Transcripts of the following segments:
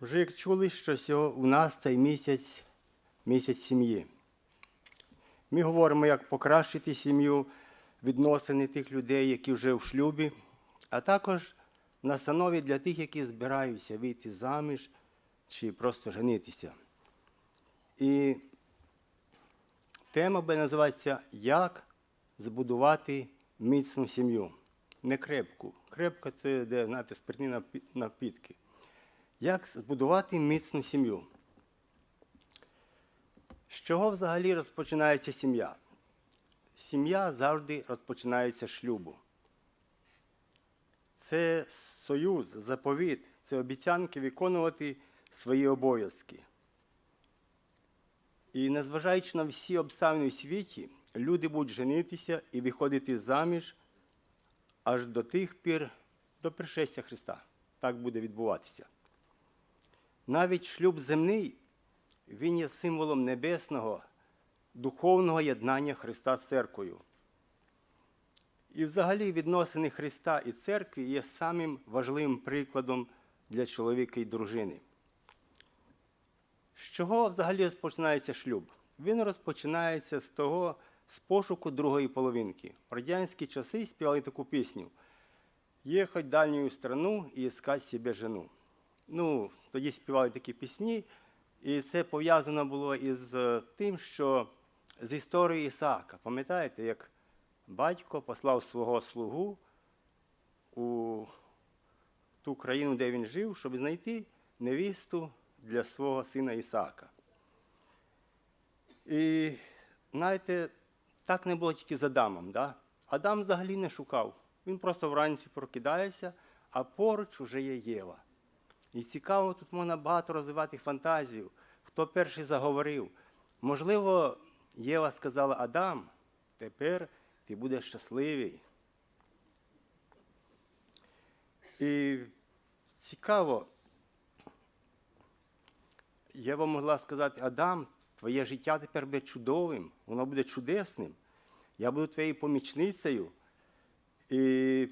Вже як чули, що у нас цей місяць місяць сім'ї. Ми говоримо, як покращити сім'ю, відносини тих людей, які вже в шлюбі, а також настанові для тих, які збираються вийти заміж чи просто женитися. І тема буде називається Як збудувати міцну сім'ю. Не крепку. Крепка це де, знаєте, спиртні напітки. Як збудувати міцну сім'ю? З чого взагалі розпочинається сім'я? Сім'я завжди розпочинається шлюбу. Це союз, заповіт, це обіцянки виконувати свої обов'язки. І незважаючи на всі обставини у світі, люди будуть женитися і виходити заміж аж до тих пір, до пришестя Христа. Так буде відбуватися. Навіть шлюб земний, він є символом небесного, духовного єднання Христа з церквою. І взагалі відносини Христа і церкви є самим важливим прикладом для чоловіка і дружини. З чого взагалі розпочинається шлюб? Він розпочинається з того, з пошуку другої половинки. В радянські часи співали таку пісню «Єхать в дальню страну і іскати собі жену. Ну, тоді співали такі пісні, і це пов'язано було із е, тим, що з історією Ісаака. Пам'ятаєте, як батько послав свого слугу у ту країну, де він жив, щоб знайти невісту для свого сина Ісаака. І знаєте, так не було тільки з Адамом. Да? Адам взагалі не шукав. Він просто вранці прокидається, а поруч уже є Єва. І цікаво, тут можна багато розвивати фантазію. Хто перший заговорив? Можливо, Єва сказала Адам, тепер ти будеш щасливий. І цікаво, Єва могла сказати, Адам, твоє життя тепер буде чудовим, воно буде чудесним. Я буду твоєю помічницею. І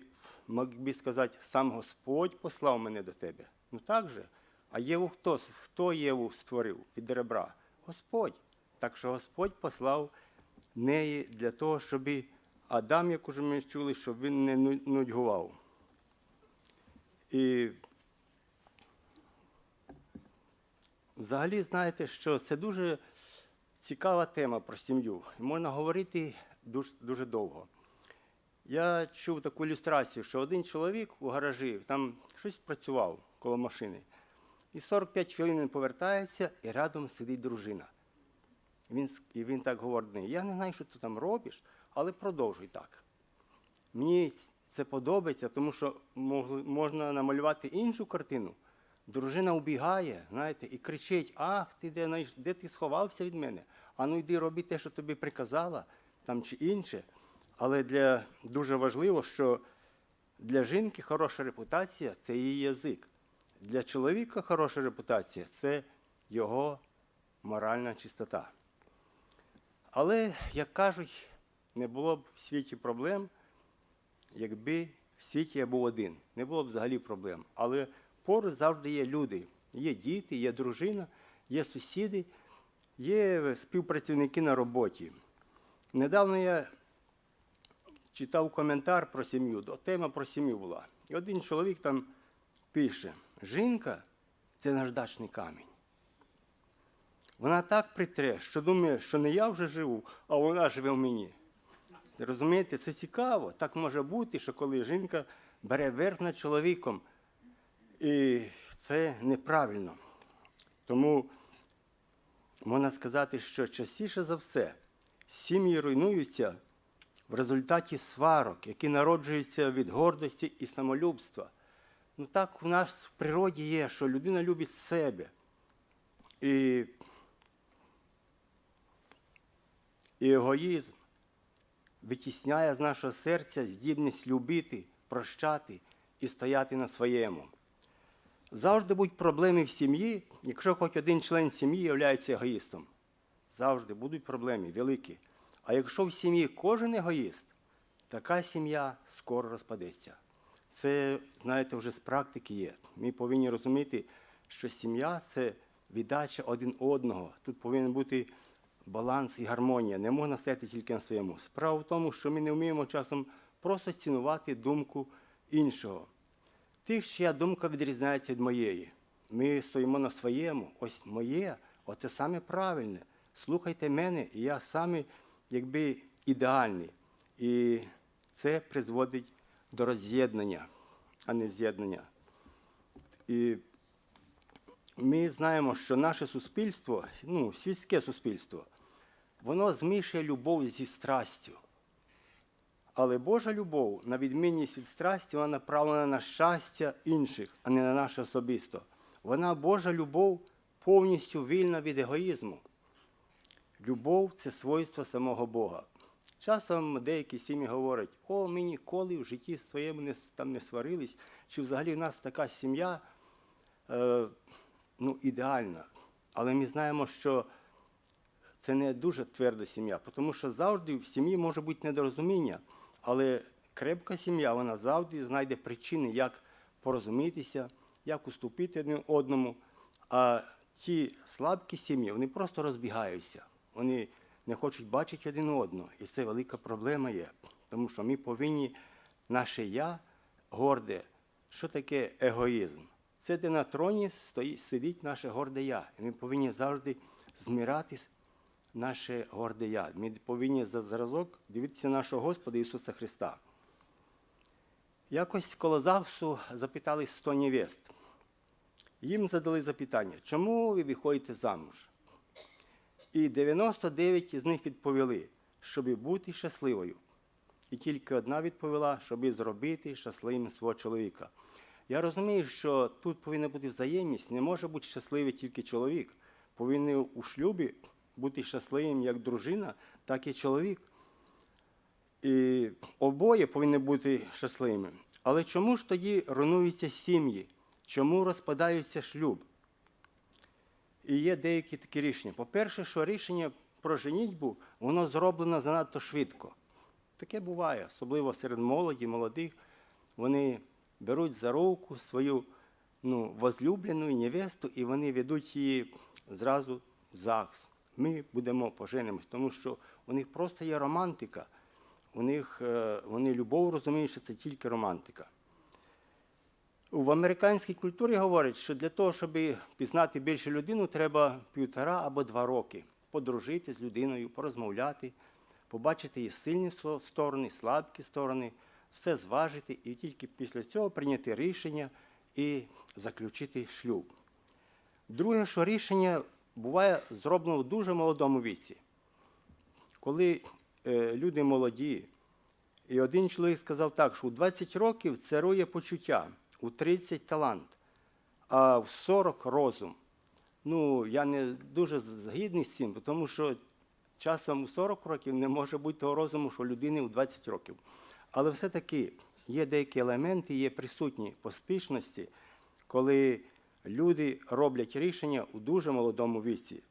мог би сказати, сам Господь послав мене до тебе. Ну так же. А Єву хто? Хто Єву створив від ребра? Господь. Так що Господь послав неї для того, щоб Адам, як уже ми чули, щоб він не ну- нудьгував. І взагалі знаєте, що це дуже цікава тема про сім'ю. Можна говорити дуже, дуже довго. Я чув таку ілюстрацію, що один чоловік у гаражі там щось працював коло машини. І 45 хвилин він повертається, і рядом сидить дружина. Він, і він так говорить, я не знаю, що ти там робиш, але продовжуй так. Мені це подобається, тому що можна намалювати іншу картину. Дружина убігає, знаєте, і кричить: Ах, ти де, де ти сховався від мене? А ну йди роби те, що тобі приказала, там чи інше. Але для, дуже важливо, що для жінки хороша репутація це її язик. Для чоловіка хороша репутація це його моральна чистота. Але, як кажуть, не було б в світі проблем, якби в світі я був один. Не було б взагалі проблем. Але поруч завжди є люди. Є діти, є дружина, є сусіди, є співпрацівники на роботі. Недавно я читав коментар про сім'ю, тема про сім'ю була. І один чоловік там пише: жінка це наждачний камінь. Вона так притре, що думає, що не я вже живу, а вона живе в мені. Розумієте, це цікаво. Так може бути, що коли жінка бере верх над чоловіком, і це неправильно. Тому можна сказати, що частіше за все сім'ї руйнуються в результаті сварок, які народжуються від гордості і самолюбства. Ну так у нас в природі є, що людина любить себе. І, і егоїзм витісняє з нашого серця здібність любити, прощати і стояти на своєму. Завжди будуть проблеми в сім'ї, якщо хоч один член сім'ї є егоїстом. Завжди будуть проблеми великі. А якщо в сім'ї кожен егоїст, така сім'я скоро розпадеться. Це, знаєте, вже з практики є. Ми повинні розуміти, що сім'я це віддача один одного. Тут повинен бути баланс і гармонія. Не можна стояти тільки на своєму. Справа в тому, що ми не вміємо часом просто цінувати думку іншого. Тих, чия думка відрізняється від моєї. Ми стоїмо на своєму, ось моє, оце саме правильне. Слухайте мене, і я саме якби ідеальний. І це призводить до роз'єднання, а не з'єднання. І ми знаємо, що наше суспільство, ну, світське суспільство, воно змішує любов зі страстю. Але Божа любов, на відмінність від страсті, вона направлена на щастя інших, а не на наше особисто. Вона Божа любов повністю вільна від егоїзму. Любов це свойство самого Бога. Часом деякі сім'ї говорять, о, ми ніколи в житті своєму не, там не сварились, чи взагалі в нас така сім'я е, ну, ідеальна. Але ми знаємо, що це не дуже тверда сім'я, тому що завжди в сім'ї може бути недорозуміння, але крепка сім'я вона завжди знайде причини, як порозумітися, як уступити один одному. А ті слабкі сім'ї вони просто розбігаються. Вони не хочуть бачити один одного. І це велика проблема є. Тому що ми повинні наше я горде. Що таке егоїзм? Це де на троні стоїть, сидить наше горде я. І ми повинні завжди змирати наше горде я. Ми повинні за зразок дивитися нашого Господа Ісуса Христа. Якось коло ЗАГСу запитали 100 невест. Їм задали запитання, чому ви виходите замуж? І 99 із них відповіли, щоб бути щасливою. І тільки одна відповіла, щоб зробити щасливим свого чоловіка. Я розумію, що тут повинна бути взаємність. Не може бути щасливий тільки чоловік. Повинен у шлюбі бути щасливим як дружина, так і чоловік. І обоє повинні бути щасливими. Але чому ж тоді руйнуються сім'ї? Чому розпадаються шлюб? І є деякі такі рішення. По-перше, що рішення про женітьбу, воно зроблено занадто швидко. Таке буває, особливо серед молоді, молодих. Вони беруть за руку свою ну, возлюблену невесту, і вони ведуть її зразу в ЗАГС. Ми будемо поженимось, тому що у них просто є романтика. У них е, вони любов розуміють, що це тільки романтика. В американській культурі говорять, що для того, щоб пізнати більше людину, треба півтора або два роки подружити з людиною, порозмовляти, побачити її сильні сторони, слабкі сторони, все зважити і тільки після цього прийняти рішення і заключити шлюб. Друге, що рішення буває зроблено в дуже молодому віці. Коли е, люди молоді, і один чоловік сказав так, що у 20 років царує почуття, у 30 талант, а в 40 розум. Ну, я не дуже згідний з цим, тому що часом у 40 років не може бути того розуму, що людини у 20 років. Але все-таки є деякі елементи, є присутні поспішності, коли люди роблять рішення у дуже молодому віці.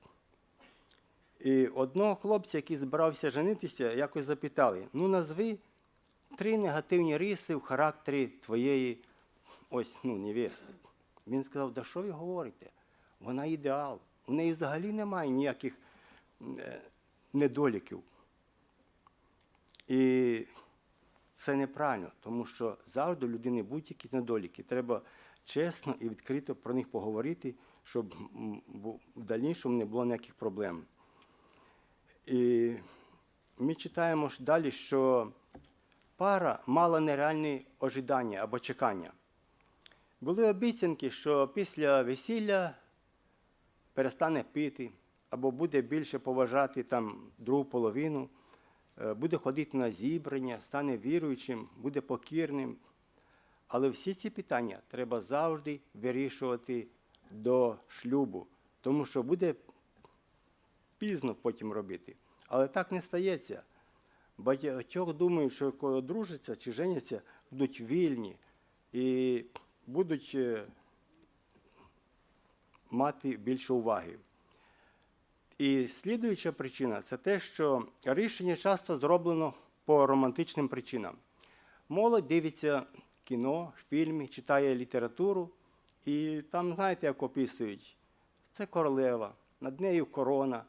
І одного хлопця, який збирався женитися, якось запитали: ну назви три негативні риси в характері твоєї ось ну, невести. Він сказав, да що ви говорите? Вона ідеал. У неї взагалі немає ніяких е, недоліків. І це неправильно, тому що завжди у людини будь-які недоліки. Треба чесно і відкрито про них поговорити, щоб в дальнішому не було ніяких проблем. І ми читаємо далі, що пара мала нереальні ожидання або чекання. Були обіцянки, що після весілля перестане пити, або буде більше поважати там другу половину, е, буде ходити на зібрання, стане віруючим, буде покірним. Але всі ці питання треба завжди вирішувати до шлюбу, тому що буде пізно потім робити. Але так не стається. Багатьох думають, що коли одружаться чи женяться, будуть вільні і будуть мати більше уваги. І слідуюча причина це те, що рішення часто зроблено по романтичним причинам. Молодь дивиться кіно, фільми, читає літературу І там, знаєте, як описують, це королева, над нею корона,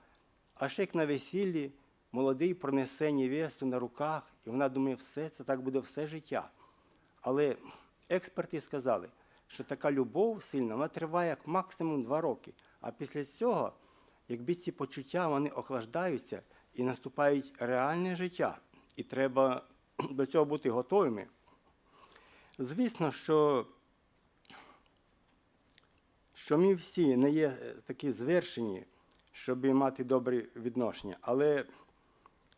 а ще як на весіллі молодий пронесе невесту на руках, і вона думає, все, це так буде все життя. Але експерти сказали, що така любов сильна, вона триває як максимум два роки. А після цього, якби ці почуття вони охлаждаються і наступають реальне життя, і треба до цього бути готовими. Звісно, що, що ми всі не є е, такі звершені, щоб мати добрі відношення, але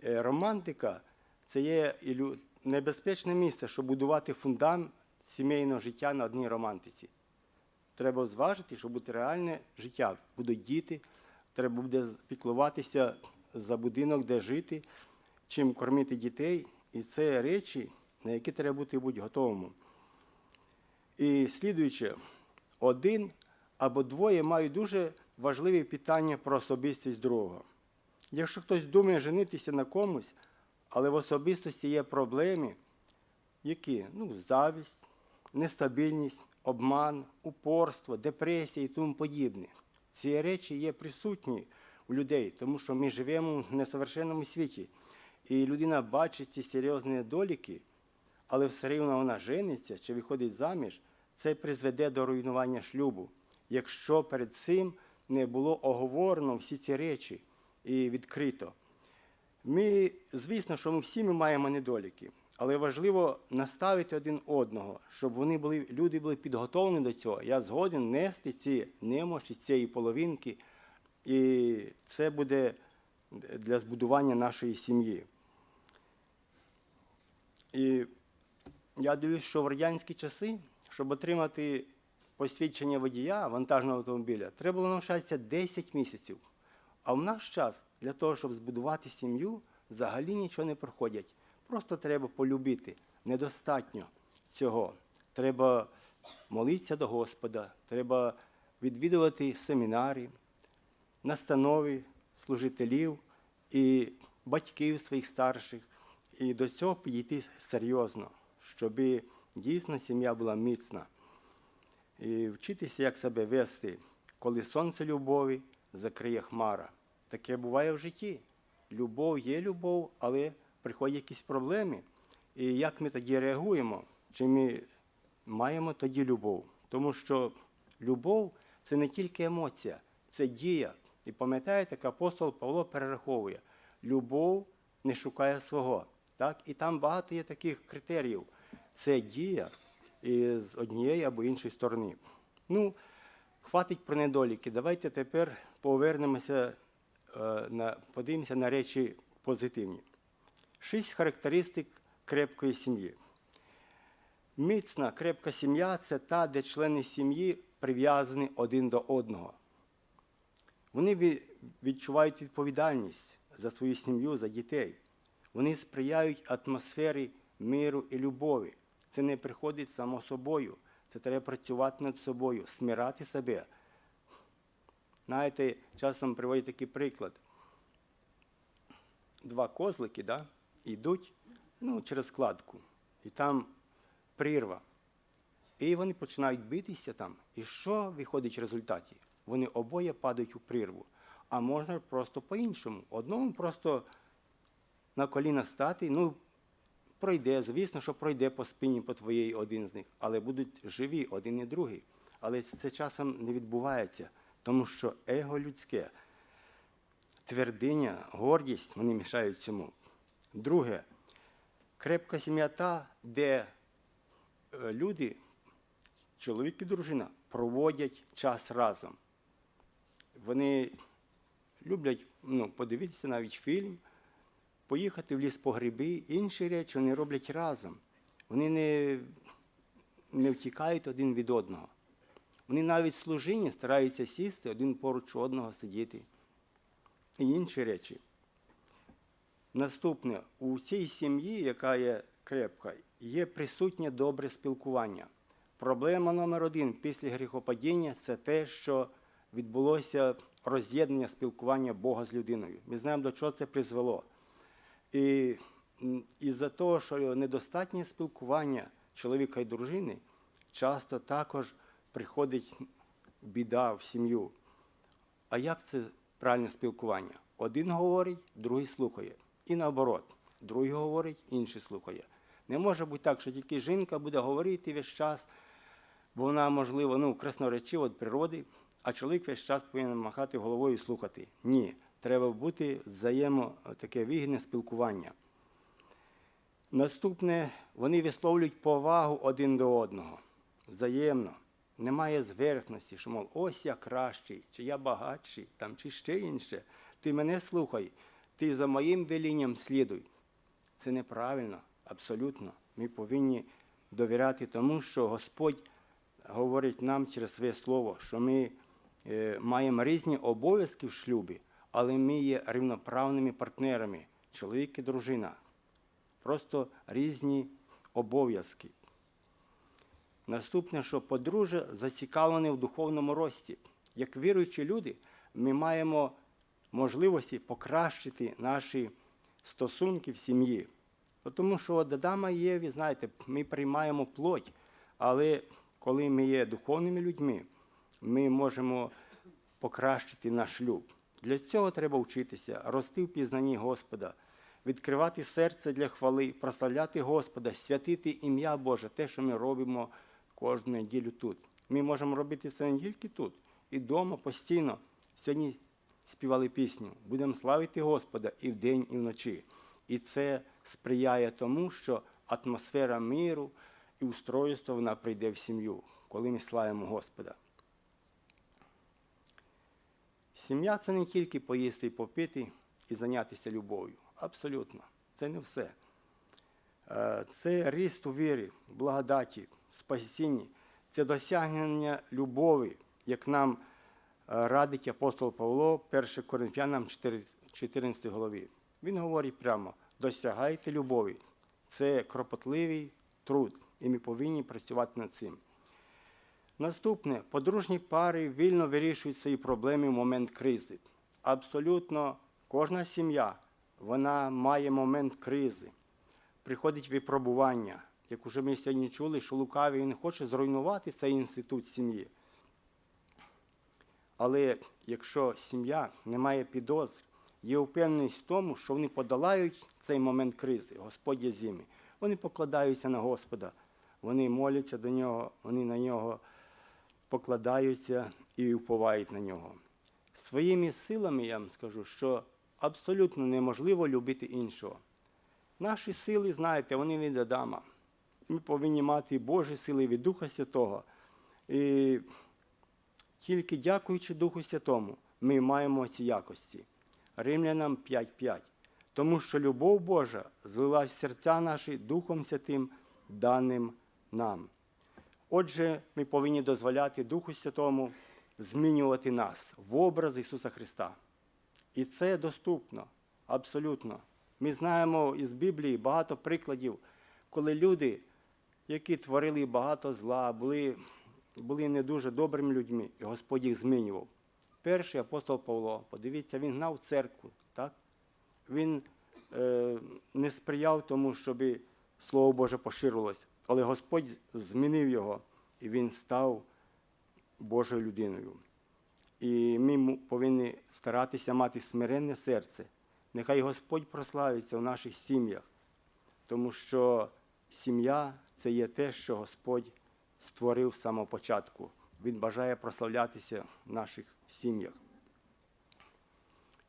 е, романтика це є небезпечне місце, щоб будувати фундамент сімейного життя на одній романтиці. Треба зважити, щоб бути реальне життя. Будуть діти, треба буде піклуватися за будинок, де жити, чим кормити дітей. І це речі, на які треба бути будь готовому. І слідуючи, один або двоє мають дуже важливі питання про особистість другого. Якщо хтось думає женитися на комусь, але в особистості є проблеми, які? Ну, завість, нестабільність, обман, упорство, депресія і тому подібне. Ці речі є присутні у людей, тому що ми живемо в несовершенному світі. І людина бачить ці серйозні недоліки, але все рівно вона жениться чи виходить заміж, це призведе до руйнування шлюбу, якщо перед цим не було оговорено всі ці речі і відкрито. Ми, звісно, що ми всі ми маємо недоліки, але важливо наставити один одного, щоб вони були, люди були підготовлені до цього. Я згоден нести ці немощі, цієї половинки, і це буде для збудування нашої сім'ї. І я дивлюсь, що в радянські часи, щоб отримати посвідчення водія вантажного автомобіля, треба було навчатися 10 місяців. А в наш час для того, щоб збудувати сім'ю, взагалі нічого не проходять. Просто треба полюбити. Недостатньо цього. Треба молитися до Господа, треба відвідувати семінари, настанови служителів і батьків своїх старших. І до цього підійти серйозно, щоб дійсно сім'я була міцна. І вчитися, як себе вести, коли сонце любові закриє хмара. Таке буває в житті. Любов є любов, але приходять якісь проблеми. І як ми тоді реагуємо? Чи ми маємо тоді любов? Тому що любов це не тільки емоція, це дія. І пам'ятаєте, як апостол Павло перераховує, любов не шукає свого. Так? І там багато є таких критеріїв. Це дія з однієї або іншої сторони. Ну, хватить про недоліки. Давайте тепер повернемося, е, подивимося на речі позитивні. Шість характеристик крепкої сім'ї. Міцна, крепка сім'я це та, де члени сім'ї прив'язані один до одного. Вони відчувають відповідальність за свою сім'ю, за дітей. Вони сприяють атмосфері миру і любові. Це не приходить само собою. Це треба працювати над собою, смирати себе. Знаєте, часом приводять такий приклад. Два козлики да, йдуть ну, через складку, і там прірва. І вони починають битися там. І що виходить в результаті? Вони обоє падають у прірву. А можна просто по-іншому. Одному просто на коліна стати, ну, пройде, звісно, що пройде по спині по твоєї один з них, але будуть живі один і другий. Але це часом не відбувається, тому що его людське, твердиня, гордість вони мішають цьому. Друге, крепка сім'я та, де е, люди, чоловік і дружина, проводять час разом. Вони люблять ну, подивитися навіть фільм, поїхати в ліс по гриби, інші речі вони роблять разом. Вони не, не втікають один від одного. Вони навіть в служінні стараються сісти один поруч одного сидіти. І інші речі. Наступне, у цій сім'ї, яка є крепка, є присутнє добре спілкування. Проблема номер один після гріхопадіння це те, що відбулося роз'єднання спілкування Бога з людиною. Ми знаємо, до чого це призвело. І із-за того, що недостатнє спілкування чоловіка і дружини, часто також приходить біда в сім'ю. А як це правильне спілкування? Один говорить, другий слухає. І наоборот, другий говорить, інший слухає. Не може бути так, що тільки жінка буде говорити весь час, бо вона, можливо, ну, красноречива від природи, а чоловік весь час повинен махати головою і слухати. Ні, треба бути взаємо таке вигідне спілкування. Наступне, вони висловлюють повагу один до одного. Взаємно. Немає зверхності, що, мов, ось я кращий, чи я багатший, там, чи ще інше. Ти мене слухай, ти за моїм велінням слідуй. Це неправильно, абсолютно. Ми повинні довіряти тому, що Господь говорить нам через своє слово, що ми е, маємо різні обов'язки в шлюбі, але ми є рівноправними партнерами, чоловік і дружина. Просто різні обов'язки. Наступне, що подружжя зацікавлене в духовному рості. Як віруючі люди, ми маємо можливості покращити наші стосунки в сім'ї. Тому що от Адама і Єві, знаєте, ми приймаємо плоть, але коли ми є духовними людьми, ми можемо покращити наш шлюб. Для цього треба вчитися, рости в пізнанні Господа, відкривати серце для хвали, прославляти Господа, святити ім'я Боже, те, що ми робимо кожну неділю тут. Ми можемо робити це не тільки тут, і вдома постійно. Сьогодні співали пісню. Будемо славити Господа і вдень, і вночі. І це сприяє тому, що атмосфера миру і устройство вона прийде в сім'ю, коли ми славимо Господа. Сім'я це не тільки поїсти і попити і зайнятися любов'ю. Абсолютно. Це не все. Е, Це ріст у вірі, благодаті, спасінні, це досягнення любові, як нам радить апостол Павло 1 Коринфянам 14 голові. Він говорить прямо: досягайте любові. Це кропотливий труд, і ми повинні працювати над цим. Наступне, подружні пари вільно вирішують свої проблеми в момент кризи. Абсолютно кожна сім'я вона має момент кризи. Приходить випробування. Як уже ми сьогодні чули, що лукавий він хоче зруйнувати цей інститут сім'ї. Але якщо сім'я не має підозр, є впевненість в тому, що вони подолають цей момент кризи, Господь є зими. Вони покладаються на Господа, вони моляться до нього, вони на нього покладаються і уповають на нього. Своїми силами я вам скажу, що абсолютно неможливо любити іншого. Наші сили, знаєте, вони від Адама. Ми повинні мати Божі сили від Духа Святого. І тільки дякуючи Духу Святому, ми маємо ці якості. Римлянам 5.5. Тому що любов Божа злилась в серця наші Духом Святим, даним нам. Отже, ми повинні дозволяти Духу Святому змінювати нас в образ Ісуса Христа. І це доступно, абсолютно. Ми знаємо із Біблії багато прикладів, коли люди, які творили багато зла, були, були не дуже добрими людьми, і Господь їх змінював. Перший апостол Павло, подивіться, він гнав церкву, так? він е, не сприяв тому, щоб Слово Боже поширилось, але Господь змінив його, і він став Божою людиною. І ми повинні старатися мати смиренне серце. Нехай Господь прославиться в наших сім'ях, тому що сім'я це є те, що Господь створив з самого початку. Він бажає прославлятися в наших сім'ях.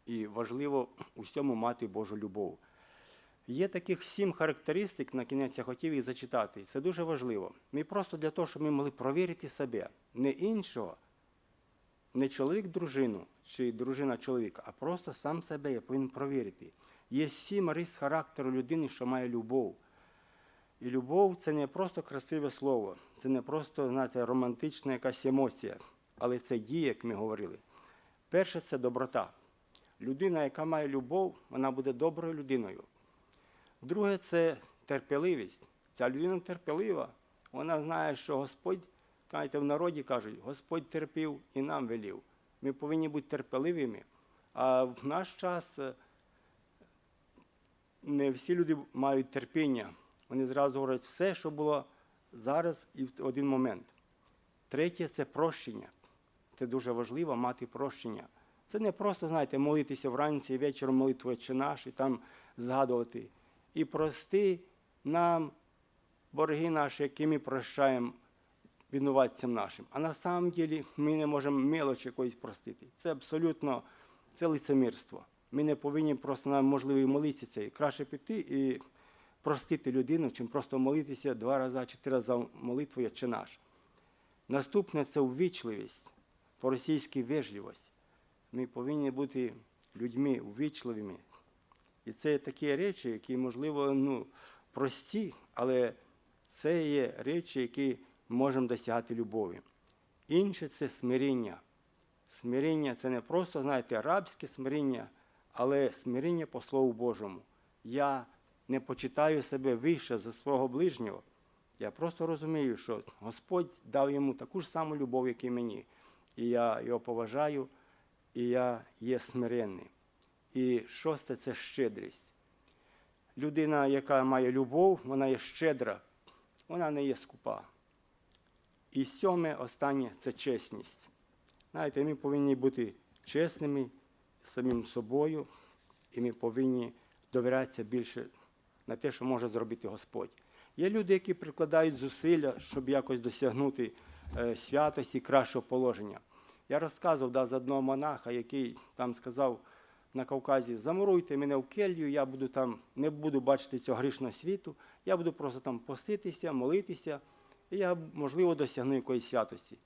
І важливо у всьому мати Божу любов. Є таких сім характеристик, на кінець я хотів їх зачитати. Це дуже важливо. Ми просто для того, щоб ми могли провірити себе, не іншого, не чоловік дружину чи дружина чоловіка, а просто сам себе я повинен провірити. Є сім рис характеру людини, що має любов. І любов це не просто красиве слово, це не просто знаєте, романтична якась емоція, але це дія, як ми говорили. Перше це доброта. Людина, яка має любов, вона буде доброю людиною. Друге це терпеливість. Ця людина терпелива. Вона знає, що Господь, знаєте, в народі кажуть, Господь терпів і нам велів. Ми повинні бути терпеливими. А в наш час е, не всі люди мають терпіння. Вони зразу говорять все, що було зараз і в один момент. Третє це прощення. Це дуже важливо мати прощення. Це не просто, знаєте, молитися вранці і вечором молитву «Отче наш і там згадувати. І прости нам борги наші, які ми прощаємо винуватцям нашим. А на самом деле ми не можемо мелочі якоїсь простити. Це абсолютно це лицемірство. Ми не повинні просто нам можливо молитися. І краще піти і простити людину, чим просто молитися два рази чи три рази молитвою чи наш. Наступне це ввічливість, по-російськи вежливість. Ми повинні бути людьми ввічливими. І це такі речі, які, можливо, ну, прості, але це є речі, які можемо досягати любові. Інше це смиріння. Смиріння це не просто, знаєте, рабське смиріння, але смиріння по Слову Божому. Я не почитаю себе вище за свого ближнього. Я просто розумію, що Господь дав йому таку ж саму любов, як і мені. І я його поважаю, і я є смиренний. І шосте це щедрість. Людина, яка має любов, вона є щедра, вона не є скупа. І сьоме, останнє це чесність. Знаєте, ми повинні бути чесними самим собою, і ми повинні довірятися більше на те, що може зробити Господь. Є люди, які прикладають зусилля, щоб якось досягнути е, святості, кращого положення. Я розказував да, з одного монаха, який там сказав на Кавказі: замуруйте мене в келью, я буду там, не буду бачити цього грішного світу, я буду просто там поситися, молитися, і я, можливо, досягну якоїсь святості.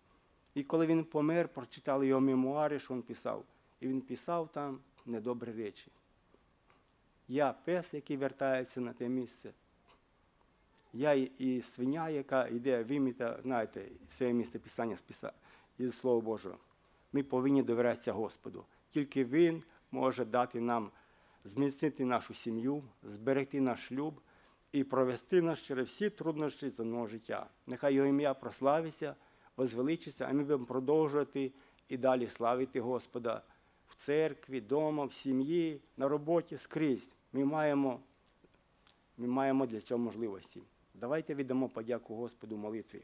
І коли він помер, прочитали його мемуари, що він писав. І він писав там недобрі речі. Я пес, який вертається на те місце. Я і, свиня, яка йде виміта, знаєте, це місце писання із Слова Божого. Ми повинні довірятися Господу. Тільки Він може дати нам зміцнити нашу сім'ю, зберегти наш шлюб і провести нас через всі труднощі земного життя. Нехай його ім'я прославиться, возвеличиться, а ми будемо продовжувати і далі славити Господа в церкві, вдома, в сім'ї, на роботі скрізь. Ми маємо, ми маємо для цього можливості. Давайте віддамо подяку Господу молитві.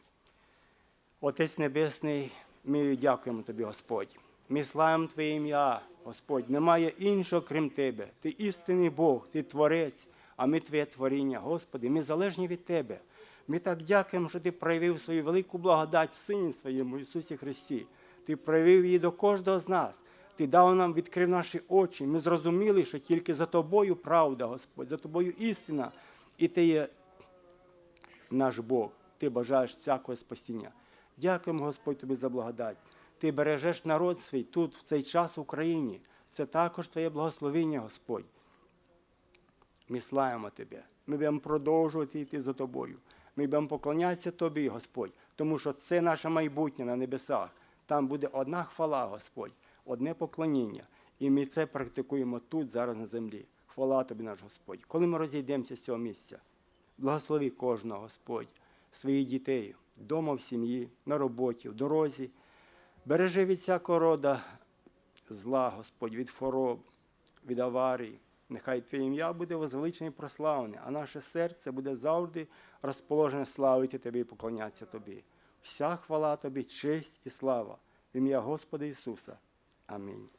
Отець Небесний, ми дякуємо Тобі, Господь. Ми славимо Твоє ім'я, Господь. Немає іншого, крім Тебе. Ти істинний Бог, Ти Творець, а ми Твоє творіння. Господи, ми залежні від Тебе. Ми так дякуємо, що Ти проявив свою велику благодать в Сині Своєму Ісусі Христі. Ти проявив її до кожного з нас. Ти дав нам, відкрив наші очі. Ми зрозуміли, що тільки за Тобою правда, Господь, за Тобою істина. І Ти є наш Бог. Ти бажаєш всякого спасіння. Дякуємо, Господь, тобі за благодать. Ти бережеш народ свій тут, в цей час в Україні. Це також Твоє благословення, Господь. Ми славимо Тебе. Ми будемо продовжувати йти за Тобою. Ми будемо поклонятися Тобі, Господь, тому що це наше майбутнє на небесах. Там буде одна хвала, Господь, одне поклоніння. І ми це практикуємо тут, зараз на землі. Хвала Тобі, наш Господь. Коли ми розійдемося з цього місця, благослови кожного, Господь, своїх дітей, вдома в сім'ї, на роботі, в дорозі. Бережи від всякого рода зла, Господь, від хвороб, від аварій. Нехай Твоє ім'я буде возвеличене і прославлене, а наше серце буде завжди розположене славити Тобі і поклонятися Тобі. Вся хвала Тобі, честь і слава в ім'я Господа Ісуса. Amém.